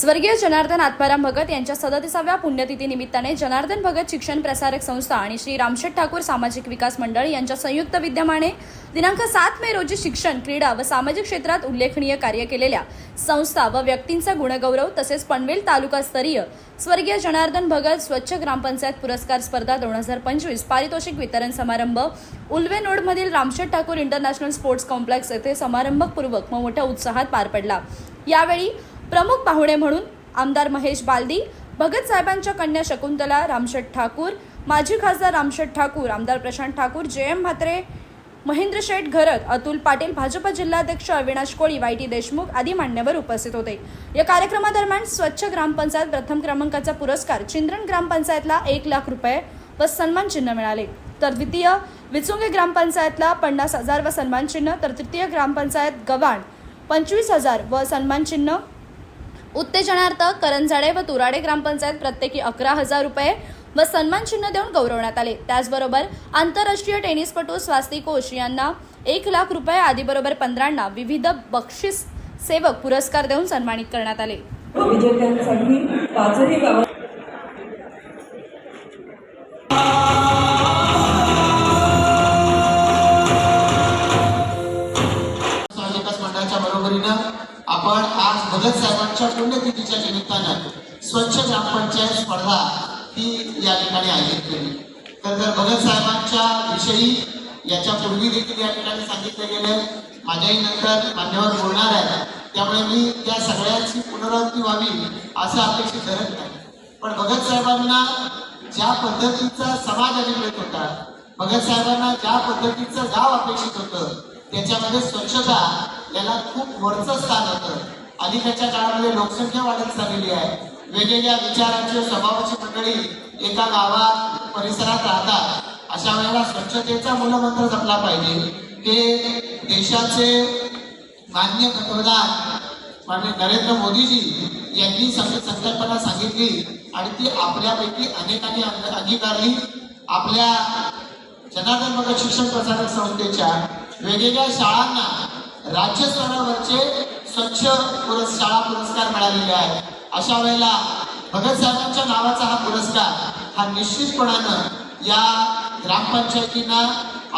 स्वर्गीय जनार्दन आत्माराम भगत यांच्या सदतीसाव्या पुण्यतिथी निमित्ताने जनार्दन भगत शिक्षण प्रसारक संस्था आणि श्री रामशेठ ठाकूर सामाजिक विकास मंडळ यांच्या संयुक्त विद्यमाने दिनांक सात मे रोजी शिक्षण क्रीडा व सामाजिक क्षेत्रात उल्लेखनीय कार्य केलेल्या संस्था व व्यक्तींचा गुणगौरव तसेच पनवेल तालुकास्तरीय स्वर्गीय जनार्दन भगत स्वच्छ ग्रामपंचायत पुरस्कार स्पर्धा दोन हजार पंचवीस पारितोषिक वितरण समारंभ Ulwe नोडमधील Ramsheth Thakur International Sports Complex येथे समारंभपूर्वक व मोठ्या उत्साहात पार पडला. यावेळी प्रमुख पाहुणे म्हणून आमदार महेश बालदी भगत साहेबांच्या कन्या शकुंतला रामशेठ ठाकूर माजी खासदार रामशेठ ठाकूर आमदार प्रशांत ठाकूर जे एम म्हात्रे महेंद्र शेठ घरत अतुल पाटील भाजप जिल्हाध्यक्ष अविनाश कोळी वाय टी देशमुख आदी मान्यवर उपस्थित होते. या कार्यक्रमादरम्यान स्वच्छ ग्रामपंचायत प्रथम क्रमांकाचा पुरस्कार चिंद्रन ग्रामपंचायतला एक लाख रुपये व सन्मान चिन्ह मिळाले. तर द्वितीय विचुंगे ग्रामपंचायतला पन्नास हजार व सन्मान चिन्ह तर तृतीय ग्रामपंचायत गव्हाण पंचवीस हजार व सन्मान चिन्ह उत्तेजनार्थ करंजाडे व तुराडे ग्रामपंचायत प्रत्येकी अकरा हजार रुपये व सन्मान चिन्ह देऊन गौरवण्यात आले. त्याचबरोबर आंतरराष्ट्रीय टेनिसपटू स्वास्ती कोश यांना एक लाख रुपये आदीबरोबर पंधरांना विविध बक्षीस सेवक पुरस्कार देऊन सन्मानित करण्यात आले. पुण्यतिथीच्या निमित्तानं स्वच्छ ग्रामपंचायत स्पर्धा ही या ठिकाणी आयोजित केली. तर जर भगत साहेबांच्या विषयी याच्या पूर्वी देखील या ठिकाणी सांगितलं गेलं माझ्याही नंतर मान्यवर बोलणार आहे त्यामुळे मी त्या सगळ्यांची पुनरावृत्ती व्हावी असं अपेक्षित धरत नाही. पण भगत साहेबांना ज्या पद्धतीचा समाज अभिप्रेत होता भगत साहेबांना ज्या पद्धतीचं गाव अपेक्षित होतं त्याच्यामध्ये स्वच्छता याला खूप वरचं स्थान होतं. अलीकडच्या काळामध्ये लोकसंख्या वाढत चाललेली आहे. वेगवेगळ्या विचारांची स्वभावाची मंडळी एका गावात परिसरात राहतात. अशा वेळेला स्वच्छतेचा मूलमंत्र जपला पाहिजे. हे देशाचे मान्य पंतप्रधान माननीय नरेंद्र मोदीजी यांनी संकल्पना सांगितली आणि ती आपल्यापैकी अनेकांनी अंगीकारली. आपल्या जनार्दन मग शिक्षण प्रसारक संस्थेच्या वेगवेगळ्या शाळांना राज्य स्तरावरचे स्वच्छ पुरस् शाळा पुरस्कार मिळालेले आहेत. अशा वेळेला भगतसाहेबांच्या नावाचा हा पुरस्कार हा निश्चितपणानं या ग्रामपंचायतींना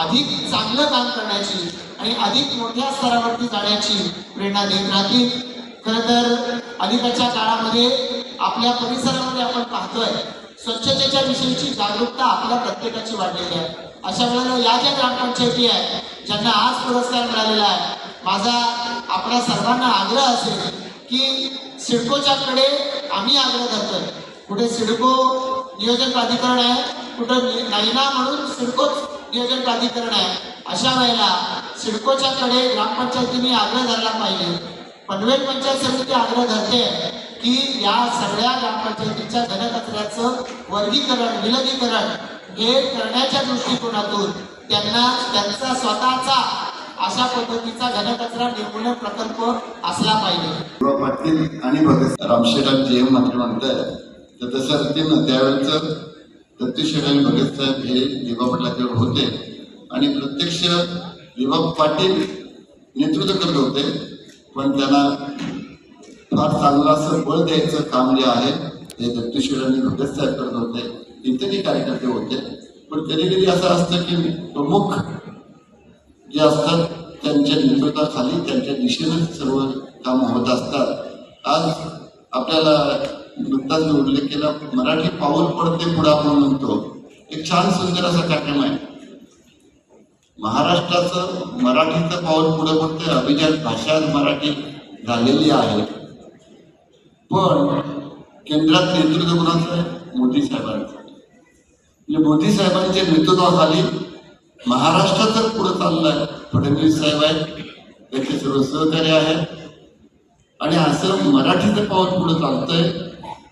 अधिक चांगलं काम करण्याची आणि अधिक मोठ्या स्तरावरती जाण्याची प्रेरणा देत राहतील. खरं तर अलीकडच्या काळामध्ये आपल्या परिसरामध्ये आपण पाहतोय स्वच्छतेच्या विषयीची जागरूकता आपल्या प्रत्येकाची वाढलेली आहे. अशा वेळेला या ज्या ग्रामपंचायती आहेत ज्यांना आज पुरस्कार मिळालेला आहे माझा आपल्या सर्वांना आग्रह असेल की सिडकोच्याकडे आम्ही आग्रह करतोय. कुठे सिडको नियोजन प्राधिकरण आहे कुठं नाईना नैना म्हणून सिडकोच नियोजन प्राधिकरण आहे. अशा वेळेला सिडकोच्याकडे ग्रामपंचायतीने आग्रह धरला पाहिजे. पनवेल पंचायत समिती आग्रह धरते की या सगळ्या ग्रामपंचायतीच्या घनकचऱ्याचं वर्गीकरण विलगीकरण हे करण्याच्या दृष्टिकोनातून त्यांना त्यांचा स्वतःचा अशा पद्धतीचा घनकचरा निर्मूलन प्रकल्प असला पाहिजे. पाटील आणि भगत रामशेराम जे एम मात्र म्हणताय तर तसं रीतीनं त्यावेळेचं दत्तशेठ आणि भगत साहेब हे दिवा पाटलाकडे होते आणि प्रत्यक्ष दिवा पाटील नेतृत्व करत होते पण त्यांना फार चांगलं असं बळ द्यायचं काम जे आहे ते दत्तशेठ आणि भगत साहेब करत होते. इत्यादी कार्यकर्ते होते. पण कधी कधी असं असतं की प्रमुख असतात त्यांच्या नेतृत्वाखाली त्यांच्या दिशेनं सर्व काम होत असतात. आज आपल्याला नुकताच मी उल्लेख केला मराठी पाऊल पडते पुढे आपण म्हणतो. एक छान सुंदर असा कार्यक्रम आहे. महाराष्ट्राचं मराठीचं पाऊल पुढे पडते अभिजात भाषा मराठी झालेली आहे. पण केंद्रात नेतृत्व कोणाचं आहे? मोदी साहेबांचं. म्हणजे मोदी साहेबांच्या नेतृत्वाखाली महाराष्ट्र तर पुढे चाललाय. फडणवीस साहेब आहेत त्यांचे सर्व सहकारी आहेत. आणि असं मराठीचं पाऊल पुढे चालतंय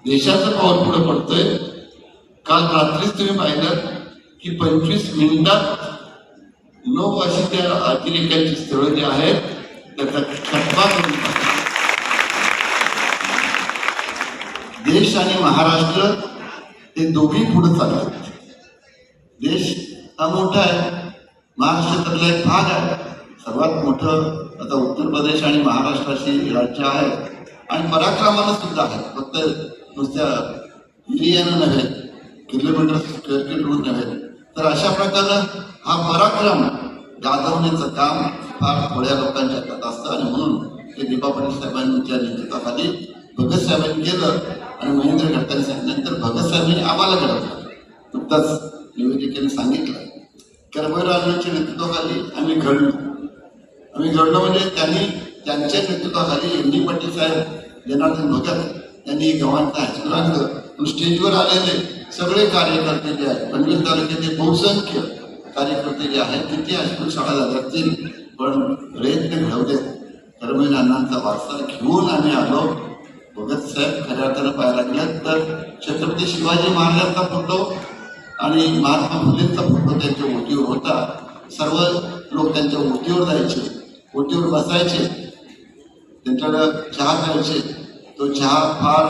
देशाचं पाऊल पुढे पडतंय. काल रात्रीच तुम्ही पाहिलं की पंचवीस मिनिटात नऊ अशी त्या अतिरेक्याची स्थळं जी आहेत त्याचा खटका करून देश आणि महाराष्ट्र हे दोघी पुढे चालतात देश हा मोठा आहे. महाराष्ट्रातला एक भाग आहे. सर्वात मोठं आता उत्तर प्रदेश आणि महाराष्ट्राची राज्य आहे. आणि पराक्रमानं सुद्धा आहे. फक्त नुसत्या एरियानं नव्हे किलोमीटर स्क्वेअर किलोमीटर नव्हे. तर अशा प्रकारे हा पराक्रम गाजवण्याचं काम फार थोड्या लोकांच्या हातात असतं. आणि म्हणून ते दीपा पाटील साहेबांच्या नेतृत्वाखाली भगत साहेबांनी केलं आणि महेंद्र गडकरी सांगितल्यानंतर भगत साहेबांनी आम्हाला घडवलं. नुकताच निवेदिकेने सांगितलं. कर्मवीरांच्या नेतृत्वाखाली आम्ही घडलो. आम्ही घडलो म्हणजे त्यांनी त्यांच्या नेतृत्वाखाली एम डी पाटील साहेब जनार्दन भगत त्यांनी गव्हाणचं हायस्कूल आणलं पण स्टेजवर आलेले सगळे कार्यकर्ते जे आहेत पनवेल तालुक्याचे बहुसंख्य कार्यकर्ते जे आहेत किती हायस्कूल शाळा झाल्या पण प्रयत्न घडवले कर्मवीर अण्णांचा वारसा घेऊन आम्ही आलो. भगत साहेब खऱ्या अर्थानं पाहायला गेलं तर छत्रपती शिवाजी महाराजांचा फोटो आणि महात्मा फुलेंचा फोटो त्यांच्या होता. सर्व लोक त्यांच्या ओटीवर जायचे ओटीवर बसायचे. त्यांच्याकडं चहा खायचे. तो चहा फार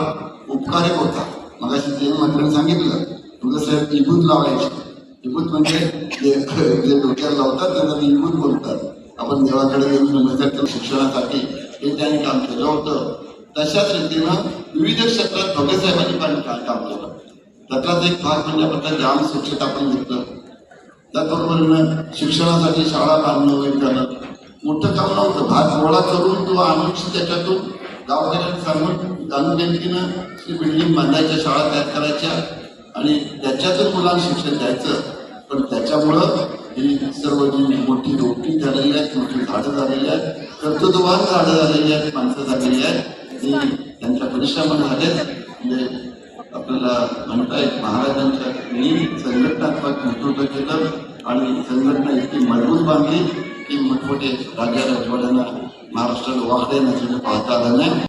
उपकारक होता. मग ते मंत्र्यांनी सांगितलं तुझं साहेब इबूत लावायचे. इबूत म्हणजे जे जे डोक्याला लावतात त्यांना ते इबूत बोलतात. आपण देवाकडे येऊन नमस्कार शिक्षणासाठी हे त्यांनी काम केलं होतं. तशाच रीतीनं विविध क्षेत्रात भगतसाहेबांनी पण काम केलं. त्यातलाच एक भाग म्हणजे आपण ग्राम स्वच्छता आपण घेतलं त्याचबरोबरीनं शिक्षणासाठी शाळा बांधणं वगैरे झालं मोठं काम नव्हतं. भात गोळा करून तो आणून त्याच्यातून गावकऱ्यांना सांगून जाणून जयंतीनं ती बिल्डिंग बांधायच्या शाळा तयार करायच्या आणि त्याच्यातून मुलांना शिक्षण द्यायचं. पण त्याच्यामुळं ही सर्व जी मोठी रोपटी झालेली आहेत मोठी झाडं झालेली आहेत कर्तृत्ववान झाडं झालेली आहेत माणसं झालेली आहेत ती त्यांच्या परिश्रमाने झालेत. म्हणजे आपल्याला म्हणता येत महाराजांच्या मी संघटनात्मक नेतृत्व केलं आणि संघटना इतकी मजबूत बांधली की मोठमोठे राजा राजवाड्यांना महाराष्ट्राला वाकड्या नजरेने पाहता आलं नाही.